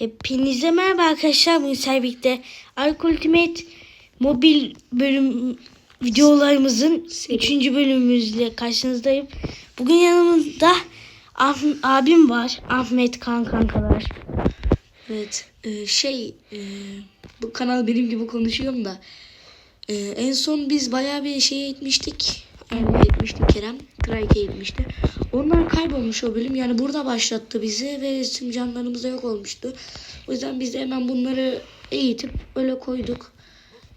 Hepinize merhaba arkadaşlar. Bugün Servik'te Ark Ultimate mobil bölüm videolarımızın 3. bölümümüzle karşınızdayım. Bugün yanımızda Ah- abim var. Ahmet Kan kankalar. Evet e, şey e, bu kanal benim gibi konuşuyorum da e, en son biz bayağı bir şeye etmiştik. Yani etmiştik Kerem. Trike'e etmişti. Onlar kaybolmuş o bölüm. Yani burada başlattı bizi ve tüm canlarımız da yok olmuştu. O yüzden biz de hemen bunları eğitip öyle koyduk.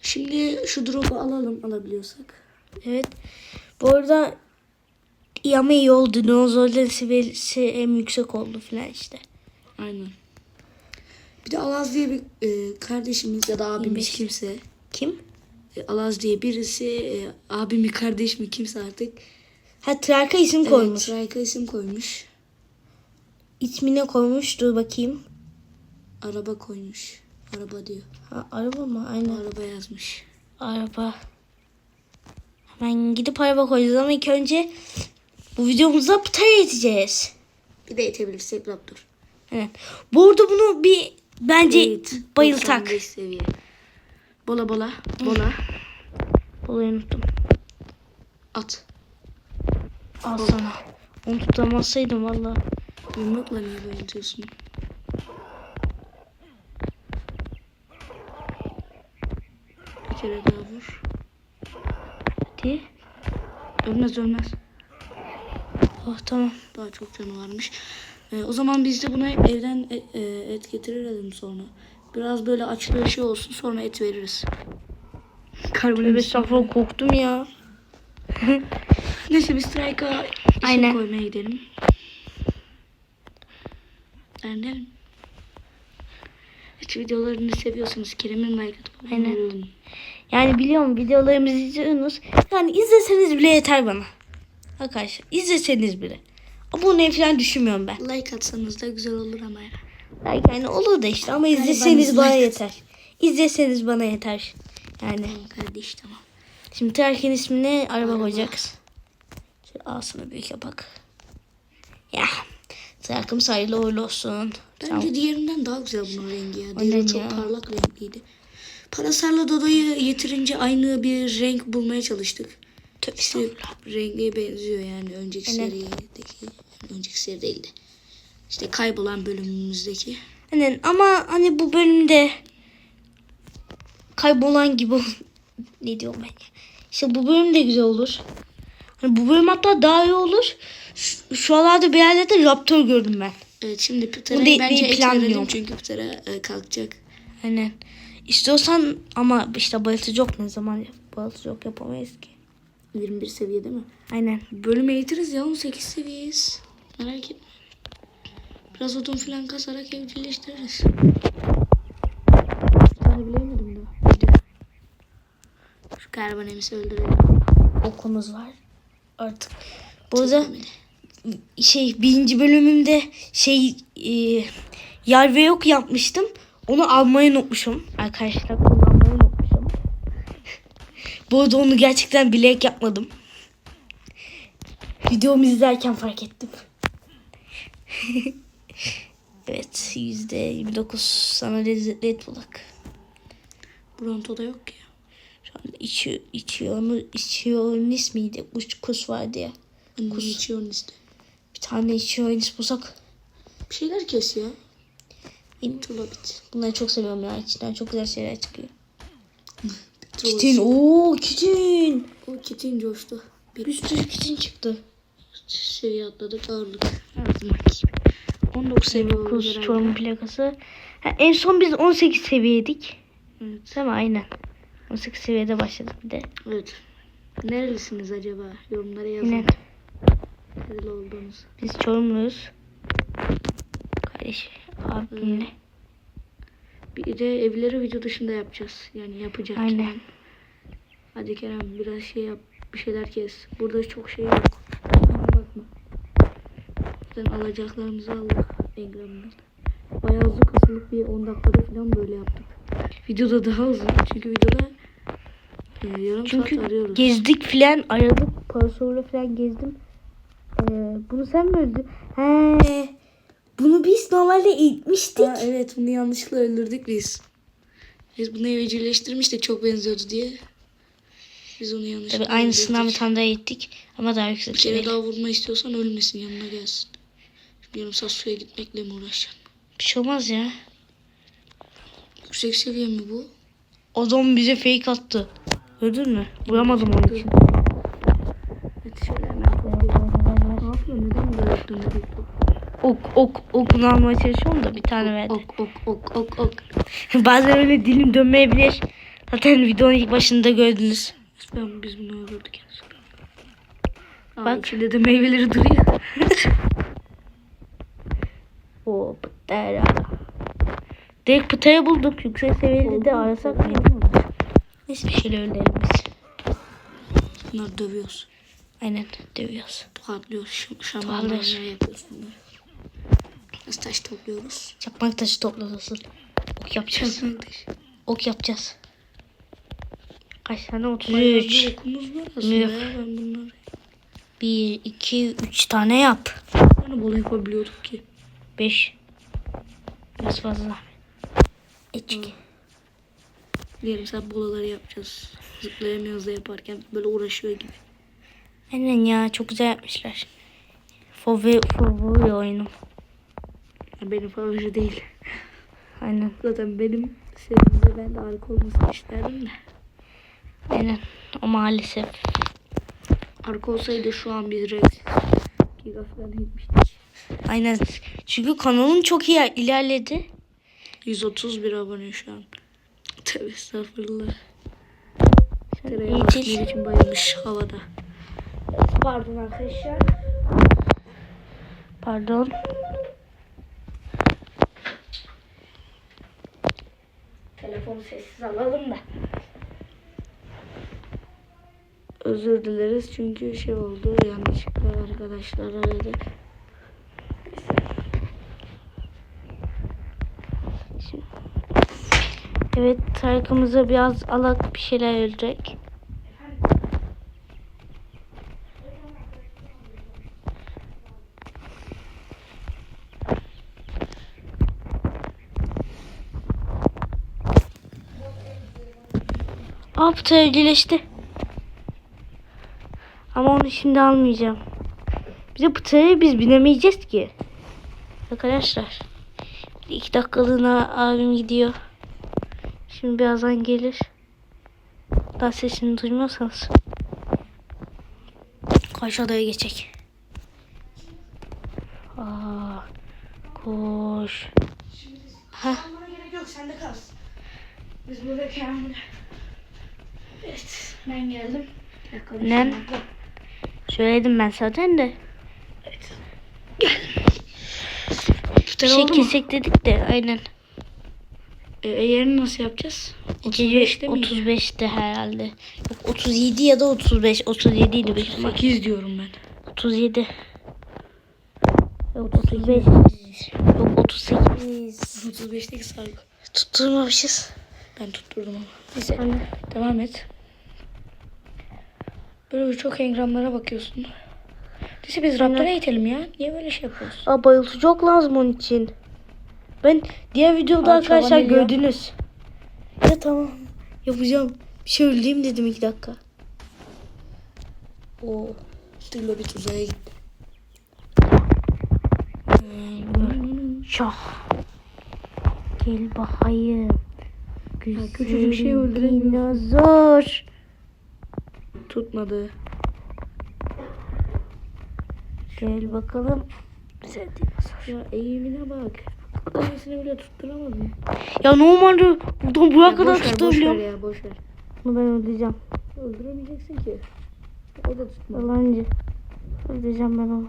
Şimdi şu drop'u alalım alabiliyorsak. Evet. Bu arada iyi ama iyi oldu. Dinozorların seviyesi en yüksek oldu falan işte. Aynen. Bir de Alaz diye bir e, kardeşimiz ya da abimiz İyiymiş. kimse. Kim? E, Alaz diye birisi e, abi mi kardeş mi kimse artık Ha Trarka isim koymuş. Evet, Trike'a isim koymuş. İsmine koymuş. Dur bakayım. Araba koymuş. Araba diyor. Ha, araba mı? Aynen. Araba yazmış. Araba. Hemen gidip araba koyacağız ama ilk önce bu videomuzda pıtay edeceğiz. Bir de etebilirsek Raptor. Evet. Bu arada bunu bir bence Evet, bayıltak. 95 seviye. Bola bola. Bola. Olayı unuttum. At. Al sana. Onu tutamazsaydım valla. Yumrukla niye böyle atıyorsun? Bir kere daha vur. Hadi. Ölmez ölmez. Oh tamam. Daha çok canı varmış. Ee, o zaman biz de buna evden e- e, et getirelim sonra. Biraz böyle açlığı şey olsun sonra et veririz. Karbonhidrat. korktum ya. Neyse biz Strike'a Aynen. koymaya gidelim. Aynen. Evet videolarını seviyorsunuz. Kerem'in like atıp Aynen. Yani biliyorum videolarımızı izliyorsunuz. Yani izleseniz bile yeter bana. Arkadaşlar izleseniz bile. Abone falan düşünmüyorum ben. Like atsanız da güzel olur ama ya. Belki yani olur da işte ama izleseniz ben bana like yeter. İzleseniz bana yeter. Yani Tamam kardeş tamam. şimdi Terkin ismine araba koyacağız. Şöyle ağzını büyük yapak. Ya. Terkim sayılı uğurlu olsun. Bence Tamam. diğerinden daha güzel bunun rengi ya. Diğeri çok ya. parlak renkliydi. Parasarla Dodo'yu yeterince aynı bir renk bulmaya çalıştık. Tövbe İşte rengi benziyor yani önceki Aynen. serideki. Önceki seri değildi. İşte kaybolan bölümümüzdeki. Aynen ama hani bu bölümde kaybolan gibi ne diyorum ben ya. İşte bu bölüm de güzel olur. Hani bu bölüm hatta daha iyi olur. Şu, şu aralarda bir yerlerde Raptor gördüm ben. Evet şimdi de- bence değil, et planlıyorum. verelim çünkü Pıtır'a e, kalkacak. Aynen. İstiyorsan ama işte bayıltıcı yok ne zaman bayıltıcı yok yapamayız ki. 21 seviyede mi? Aynen. Bölüm eğitiriz ya 18 seviyeyiz. Merak etme. Biraz odun falan kasarak evcilleştiririz. Bir tane bilemedim daha. Şu karbon emisi öldürelim. Okumuz var. Artık. Bu arada şey birinci bölümümde şey e, yer ve yok yapmıştım. Onu almayı unutmuşum. Arkadaşlar kullanmayı unutmuşum. Bu arada onu gerçekten bilerek yapmadım. Videomu izlerken fark ettim. evet yüzde 29 sana lezzetli et bulak. Bronto'da yok ki. Anda içiyor, içiyor, onu içiyor, miydi? Kuş, kuş vardı ya. Annem içiyorsun işte. Bir tane içiyor, bulsak. Bir şeyler kes ya. Benim Tula bit. Bunları çok seviyorum ya. İçinden çok güzel şeyler çıkıyor. Kitin. ooo kitin. O kitin coştu. Bir Bir sürü kitin çıktı. seviye atladık ağırlık. Gibi. 19 seviye herhalde. Çorum plakası. Ha, en son biz 18 seviyeydik. Evet. Değil mi? Aynen. 18 seviyede başladık bir de. evet. Nerelisiniz acaba? Yorumlara yazın. Aynen. Nereli olduğunuz. Biz Çorumluyuz. Kardeş abimle. Bir de evleri video dışında yapacağız. Yani yapacak. Aynen. Kerem. Hadi Kerem biraz şey yap. Bir şeyler kes. Burada çok şey yok. Bana bakma. Sen alacaklarımızı aldık. Engram'dan. Bayağı uzun kasılık bir 10 dakikada falan böyle yaptık. Videoda daha uzun. Çünkü videoda e, yarım Çünkü saat arıyoruz. gezdik filan aradık. Parasorla filan gezdim. Ee, bunu sen mi öldü? He. Bunu biz normalde eğitmiştik. Aa, evet bunu yanlışlıkla öldürdük biz. Biz bunu evcilleştirmiştik çok benziyordu diye. Biz onu yanlışlıkla Tabii aynısından bir tane daha eğittik. Ama daha yüksek Bir kere daha vurma istiyorsan ölmesin yanına gelsin. Şimdi yarım saat suya gitmekle mi uğraşacaksın? Bir şey olmaz ya. Yüksek seviye mi bu? Adam bize fake attı. Gördün mü? Vuramadım onun için. Evet şöyle hemen toplayalım. Ne yapıyorsun? Neden böyle yaptın? Neden yaptın? Ok ok okunu almaya çalışıyorum da bir tane verdi. Ok ok ok ok ok. Bazen öyle dilim dönmeyebilir. Zaten videonun ilk başında gördünüz. Ben biz bunu yanlışlıkla. Aa, Bak. içinde de meyveleri duruyor. O pıtara. Direkt pıtayı bulduk. Yüksek seviyeli de arasak mı? Neyse bir şeyle öldürelim biz. Bunları dövüyoruz. Aynen dövüyoruz. Tokatlıyoruz. Ş- Tokatlıyoruz. Şamanlarla yapıyoruz bunları. Nasıl taş topluyoruz? Çakmak taşı toplasın. Ok yapacağız. Ok yapacağız. Kaç tane? Bayağı 33. bir okumuz var aslında Yok. ya. Ben bunları 1, 2, 3 tane yap. yani bol yapabiliyorduk ki. 5. Biraz fazla. Eçki. Diyelim sen bolaları yapacağız. Zıplayamıyoruz da yaparken böyle uğraşıyor gibi. Aynen ya çok güzel yapmışlar. Favori, favori oyunum. Benim favori değil. Aynen. Zaten benim serimde ben de harika olmasını isterdim de. Aynen. O maalesef. Arka olsaydı şu an biz Rex Giga falan gitmiştik. Aynen. Çünkü kanalın çok iyi ilerledi. 131 abone şu an. Tövbe estağfurullah. Eğitim- basmayı için bayılmış havada. Pardon arkadaşlar. Pardon. Telefonu sessiz alalım da. Özür dileriz çünkü şey oldu yanlışlıkla arkadaşlar aradı. Evet Tarık'ımıza biraz alak bir şeyler ölecek. Aa pıta evcilleşti. Ama onu şimdi almayacağım. Bize pıtaya biz binemeyeceğiz ki. Arkadaşlar. İki dakikalığına abim gidiyor. Şimdi birazdan gelir. Daha sesini duymuyorsanız. Karşı odaya geçecek. Aa, koş. Ha, Bana gerek yok sende kalsın. Biz burada. Evet ben geldim. ne? Söyledim ben zaten de. Pütür Şey oldu mu? kesek dedik de aynen. E, yerini nasıl yapacağız? Gece 35'te miydi? 35'te herhalde. Yok 37 ya da 35. 37 idi büyük ihtimal. 8 diyorum ben. 37. Yok 35. Yok 38. 35'teki sargı. Tutturmamışız. Ben tutturdum ama. Neyse Anne. devam et. Böyle çok engramlara bakıyorsun. Neyse biz Raptor'a eğitelim ya. Niye böyle şey yapıyoruz? Aa bayıltıcı çok lazım onun için. Ben diğer videoda Aa, arkadaşlar gördünüz. Ya tamam. Yapacağım. Bir şey öldüreyim dedim iki dakika. Oo. Trilobit uzaya gitti. Şah. Gel bakayım. Güzel küçücük bir şey öldüremiyor. Dinozor. Tutmadı. Gel bakalım. Güzel dinozor. Ya eğimine bak. Tanesini bile tutturamadım. Ya normalde buradan buraya Ya kadar ver, boş ver ya boş ver. Bunu ben öldüreceğim. Öldüremeyeceksin ki. O da tutmadı. Yalancı. Öldüreceğim ben onu.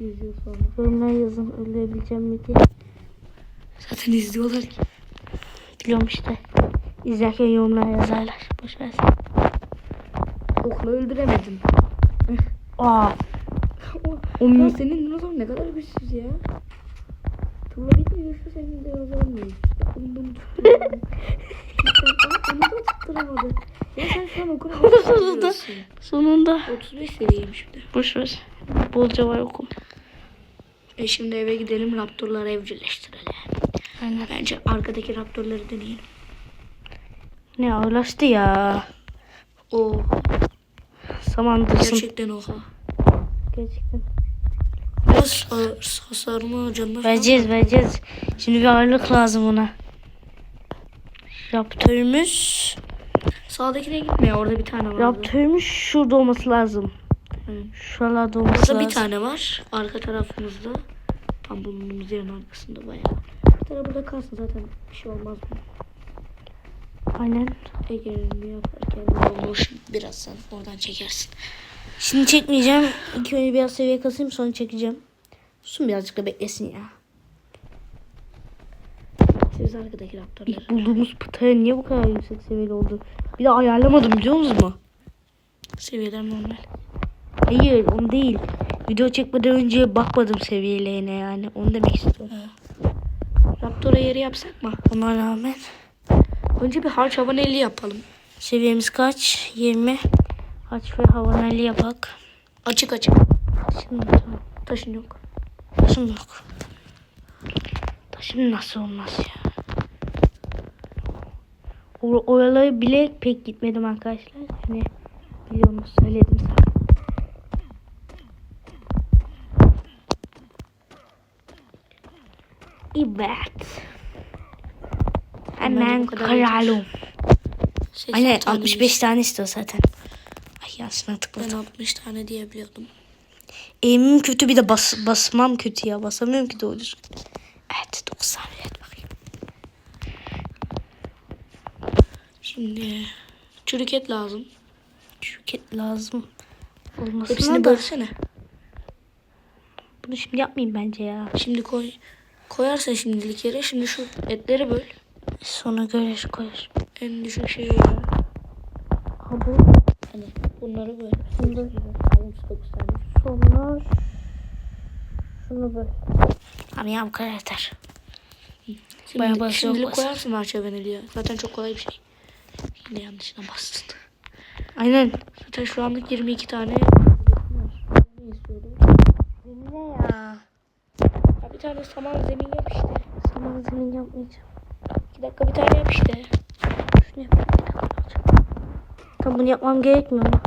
Yüzüyor sonra. Yorumlara yazın öldürebileceğim mi diye. Zaten izliyorlar ki. Biliyorum işte. İzlerken yorumlara yazarlar. Boş ver. Okla öldüremedin. Aa. O, O senin dinozor ne kadar güçsüz ya. Tuğla bitmiyor şu senin dinozor mu? Ya onu bunu tutturamadı. Onu da tutturamadı. Ya sen şu an okula Sonunda. Sonunda. 35 seviyeyim şimdi. Boş ver. Bolca var okum. E şimdi eve gidelim raptorları evcilleştirelim. Aynen. Bence arkadaki raptorları deneyelim. Ne ağırlaştı ya. Oo Samandırsın. gerçekten oha. Gerçekten. Biraz hasarını canına falan Vereceğiz vereceğiz. Şimdi bir ağırlık lazım ona. Raptörümüz. Sağdakine gitmiyor. Orada bir tane var. Raptörümüz şurada olması lazım. Hı. Şuralarda olması Burada lazım. bir tane var. Arka tarafımızda. Tam bulunduğumuz yerin arkasında bayağı. Bir tane burada kalsın zaten. Bir şey olmaz mı? Aynen. Ege'nin yaparken olmuş birazdan oradan çekersin. Şimdi çekmeyeceğim. İlk önce biraz seviye kasayım sonra çekeceğim. Sun birazcık da beklesin ya. Siz arkadaki raptorları. İlk bulduğumuz pıtaya niye bu kadar yüksek seviyeli oldu? Bir de ayarlamadım biliyor musunuz mu? Seviyeler normal. Hayır onu değil. Video çekmeden önce bakmadım seviyelerine yani. Onu demek istiyorum. Raptor'a yeri yapsak mı? Ona rağmen Önce bir harç havaneli yapalım. seviyemiz kaç? 20. Aç ve havaneli yapak. Açık açık. Şimdi tamam. Taşın yok. Taşım yok. Taşım nasıl olmaz ya? O, oraları bile pek gitmedim arkadaşlar. Hani biliyorsunuz söyledim sana. Evet. Hemen. 80 Aynen tane 65 tane istiyor zaten. Ay yanlışına Ben tıkladım. 60 tane diye biliyordum. Eğimim kötü bir de bas, basmam kötü ya. Basamıyorum ki doğru düzgün. Evet 90 evet bakayım. Şimdi çürük et lazım. Şirket lazım. Olmasına Hepsini da bölsene. bunu şimdi yapmayayım bence ya. Şimdi koy. Koyarsan şimdilik yere. Şimdi şu etleri böl. Sonra görür koyar. En düşük şey ya. Ha bu Hani bunları böl. Şimdi- 69 tane. Sonra şunu böyle. Abi ya bu kadar yeter. Şimdi, Bayağı basit şimdilik yok. koyarsın harça vanilya. Zaten çok kolay bir şey. Yine yanlışına bastın. Aynen. Zaten şu anlık 22 tane. Ne ya? Ya bir tane saman zemin yap işte. Saman zemin yapmayacağım. 2 dakika bir tane yap işte. Şunu yapayım. Tam bunu yapmam gerekmiyor mu?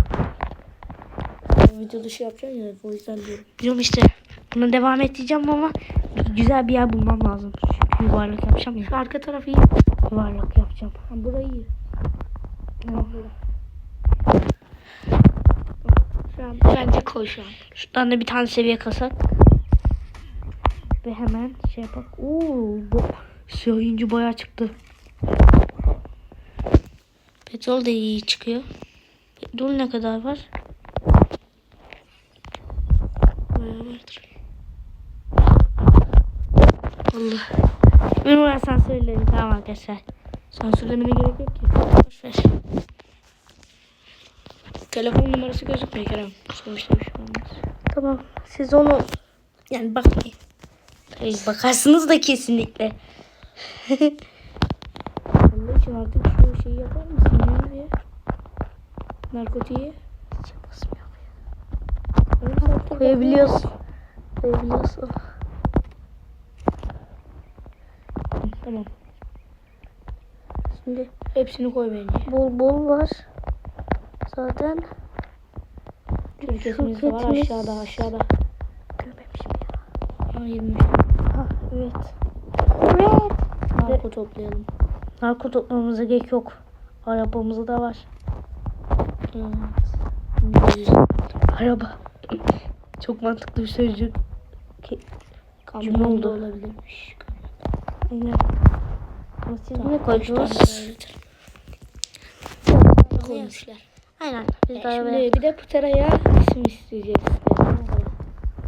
Video dışı yapacaksın ya o yüzden diyorum. Biliyorum işte. Buna devam edeceğim ama güzel bir yer bulmam lazım. Çünkü yuvarlak yapacağım ya. Arka tarafı iyi. Yuvarlak yapacağım. Ha, burayı iyi. Tamam. Şu an bence koy şu an. Şuradan da bir tane seviye kasak. Ve hemen şey yapak. Oo, bu siyah inci bayağı çıktı. Petrol de iyi çıkıyor. Petrol ne kadar var? Bayağı vardır. Allah. Benim oraya sansürlerim tamam arkadaşlar. Sansürlemene gerek yok ki. Boş ver. Telefon numarası gözükmüyor Kerem. Sonuçta bir şey olmaz. Tamam. Siz onu yani bakmayın. Tabii bakarsınız da kesinlikle. Allah için artık şu şeyi yapar mısın ya diye. Narkotiği. Yarım saattir Koyabiliyorsun. Koyabiliyorsun. Tamam. Şimdi Hepsini koy bence. bol bol var. Zaten Türkiye'miz de var aşağıda aşağıda. görmemişim ya. Ha 20. Ha evet. Evet. Narko toplayalım. Narko toplamamıza gerek yok. Arabamızda da var. Evet. Araba. Çok mantıklı bir sözcük. Kamyon oldu. da olabilirmiş. Aynen. Ama siz Tamam, ne koydunuz? Koymuşlar. Aynen. Biz E, şimdi bir de Pıtara'ya isim isteyeceğiz.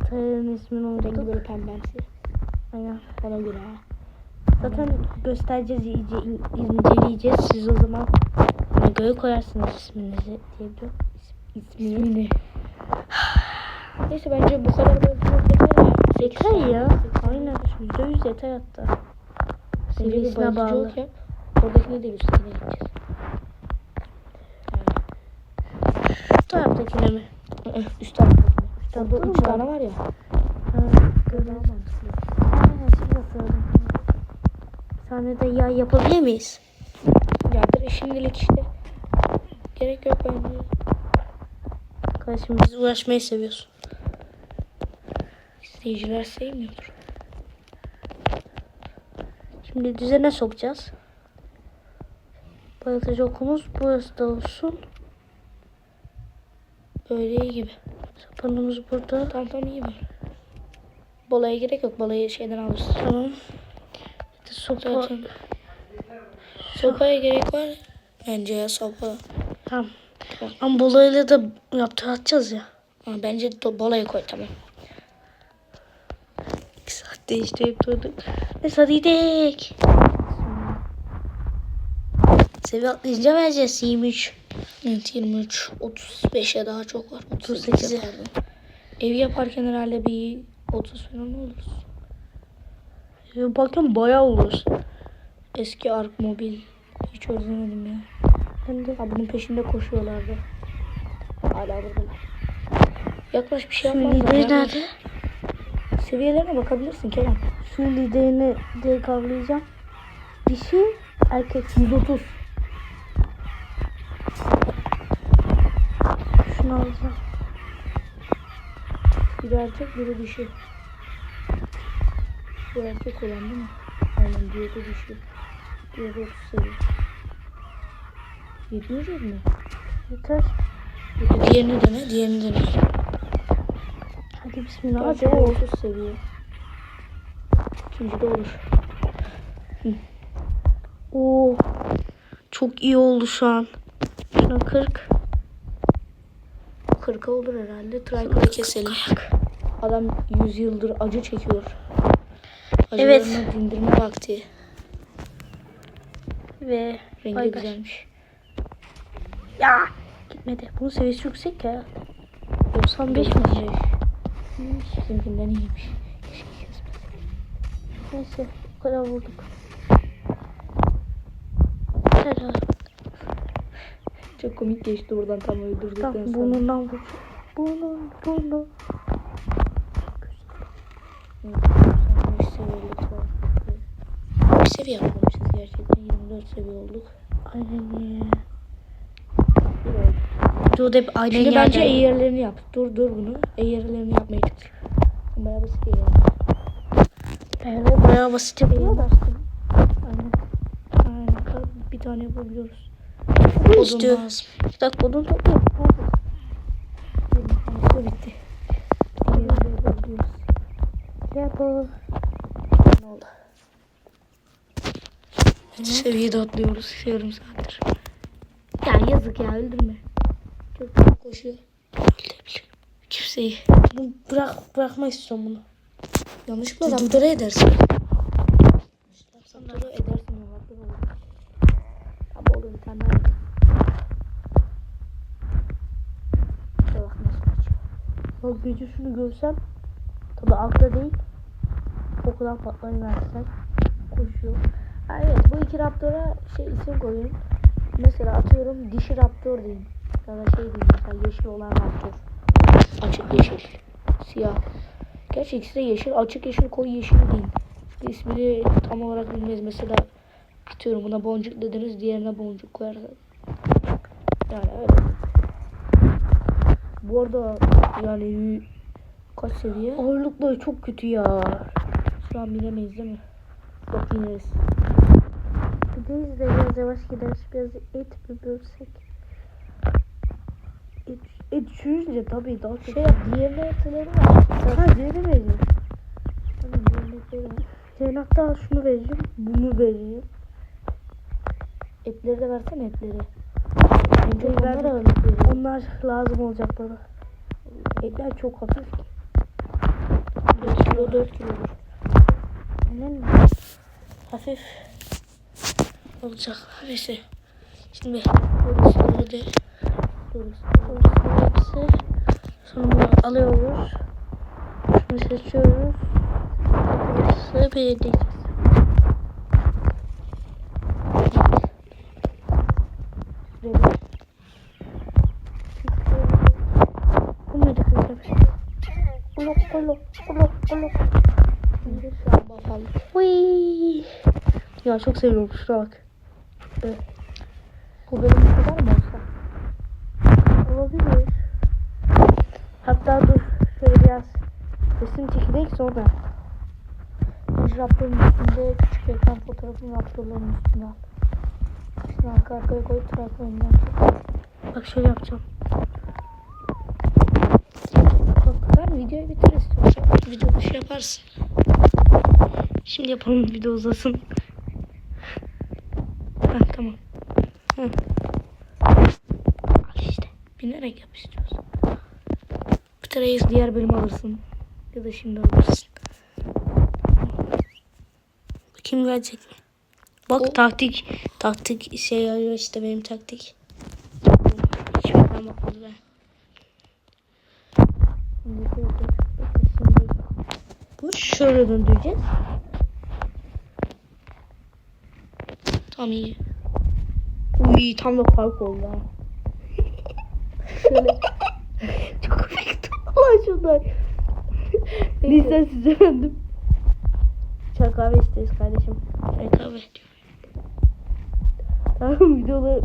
Tayarın ismini Rengi unuttuk. böyle pembemsi. Aynen. Ona göre. Zaten göstereceğiz, iyice in- inceleyeceğiz. Siz o zaman göre koyarsınız isminizi diyebiliyorum. İs- ismini. İsmini. Neyse bence bu kadar böyle yeter ya. Yeter ya. Aynen. Yüzde yüz yeter hatta. Seviyesine bağlı. ya. Oradakine değil üstüne gideceğiz. Şu taraftakine mi? Üst taraftakine. tarafta Orada üç tane var ya. Ha. mantıklı. Ha, şimdi sığalım. Sahnede yağ yapabilir miyiz? Ya direkt şimdilik işte. Gerek yok bence. Kardeşim biz uğraşmayı seviyoruz. İzleyiciler sevmiyordur. Şimdi düzene sokacağız. Bayatıcı okumuz burası da olsun. Böyle iyi gibi. Sapanımız burada. Tamam tamam iyi böyle. Balaya gerek yok. Balayı şeyden alırız. Tamam. De sopa. Zaten. Sopaya gerek var. Bence ya sopa. Tamam. Ama bolayla da yaptıracağız ya. Ha, bence balaya koy tamam. Değiştirip durduk. Neyse hadi gidelim. Seviye atlayınca vereceğiz 23. Evet 23, 35'e daha çok var. 38'e 38'e. pardon. Ev yaparken herhalde bir 30 falan oluruz. Ya Bakın bayağı olur. Eski Ark Mobil. Hiç özlemedim ya. Hem de Ha bunun peşinde koşuyorlardı. Hala buradalar. Yaklaş bir şey yaklaş. nerede? Seviyelerine bakabilirsin Kerem. Şu liderini direkt avlayacağım. Dişi erkek 130. Şunu alacağım. Biri erkek biri dişi. Bu erkek olan değil mi? Aynen diğeri de dişi. Diğeri 30 seviye. Yetmeyecek mi? Yeter. Diğerini dene, diğerini dene. Hadi bismillah. Hadi o 30 seviye. İkinci de olur. Oo. Çok iyi oldu şu an. Şuna 40. 40'a olur herhalde. Trike'ı keselim. Adam 100 yıldır acı çekiyor. Evet. Acılarını dindirme vakti. Ve Rengi bay. güzelmiş. ya gitmedi. Bunun seviyesi yüksek ya. 95 mi? 95. Bizimkinden iyiymiş. Keşke kesmeseydim. Neyse bu kadar vurduk. Helal. Çok komik geçti buradan tam öldürdükten sonra. burnundan vur. Burnun, burnu. Evet, 95 seviyelik var. Bir seviye yapmamışız gerçekten. 24 seviye olduk. Aynen. Dur hep aynen Şimdi yerden. bence eğerlerini yap. Dur dur bunu. Eğerlerini yapmaya çalış. Bayağı basit eğer. Evet, bayağı basit da. Aynen. Aynen. Bir tane yapabiliyoruz. Bunu Odun istiyor. lazım. İki dakika odun. Bir tanesi de bitti. Diğerini de yapabiliyoruz. Yapalım. Ne oldu? Seviyede atlıyoruz yarım saattir. Ya yazık ya öldürme. Koşuyor. Kimseyi. Bu bırak, bırakmak istiyorum bunu. Raptora edersin. Raptora edersin o bir tane daha yedim. İşte bak nasıl kaçıyor. Bak gücüsünü görsem. Tabi akla değil. Okuldan patlayı versen. Koşuyor. Ha evet bu iki raptora şey isim koyun. Mesela atıyorum dişi raptor diyeyim. Da şey diyeyim mesela yeşil olan raptor. Açık yeşil. Siyah. Gerçi ikisi de yeşil. Açık yeşil koyu yeşil diyeyim. Çünkü ismini tam olarak bilmeyiz. Mesela atıyorum buna boncuk dediniz diğerine boncuk koyarsanız. Yani öyle. Bu arada yani kaç seviye? Ağırlıkları çok kötü ya. Şu an binemeyiz değil mi? Yok bineriz. Gideriz de biraz yavaş gideriz. Biraz et mi bölsek? Et, et çürüyünce tabii daha çok. Şey yap diğerine var. Ha diğerini vereceğim. Tamam diğerine var. Sen hatta şunu vereceğim. Bunu vereceğim. Etleri de versene etleri. Etleri onlara ver. veriyor. Onlar lazım olacak bana. Etler çok hafif ki. 4 kilo 4 kilodur. Aynen mi? Hafif olacak. Neyse. Şimdi burası böyle. Burası. Hepsi. Sonra bunu alıyoruz. Şunu seçiyoruz. Burası kanka? Bunu Kolo. Kolo. Kolo. Şimdi şu an bakalım. Uy. Ya çok seviyorum şuna bak. Evet. Bu bu kadar mı? Olabilir. Hatta dur şöyle biraz resim çekecek sonra. Raptorun üstünde küçük ekran fotoğrafını raptorların üstüne. Şimdi arka arkaya koyup trak oynayacağım. Bak şöyle yapacağım. Ben videoyu bitir istiyorsan. Video dışı yaparsın. Şimdi yapalım video uzasın. Ha tamam. Hı. Al işte. Binerek yap Bitireyim diğer bölüm alırsın. Ya da şimdi alırsın. Bakayım gelecek? Bak O- taktik. Taktik şey arıyor işte benim taktik. Hiçbirden bakmadı ben. Bu şöyle döndüreceğiz. Tamam iyi. Uy tam da park oldu ha. Şöyle. Çok Allah şundan. Neyse size efendim. Çay kahve isteriz kardeşim. Çay kahve. Tamam videoda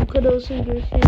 bu kadar olsun. Görüşürüz.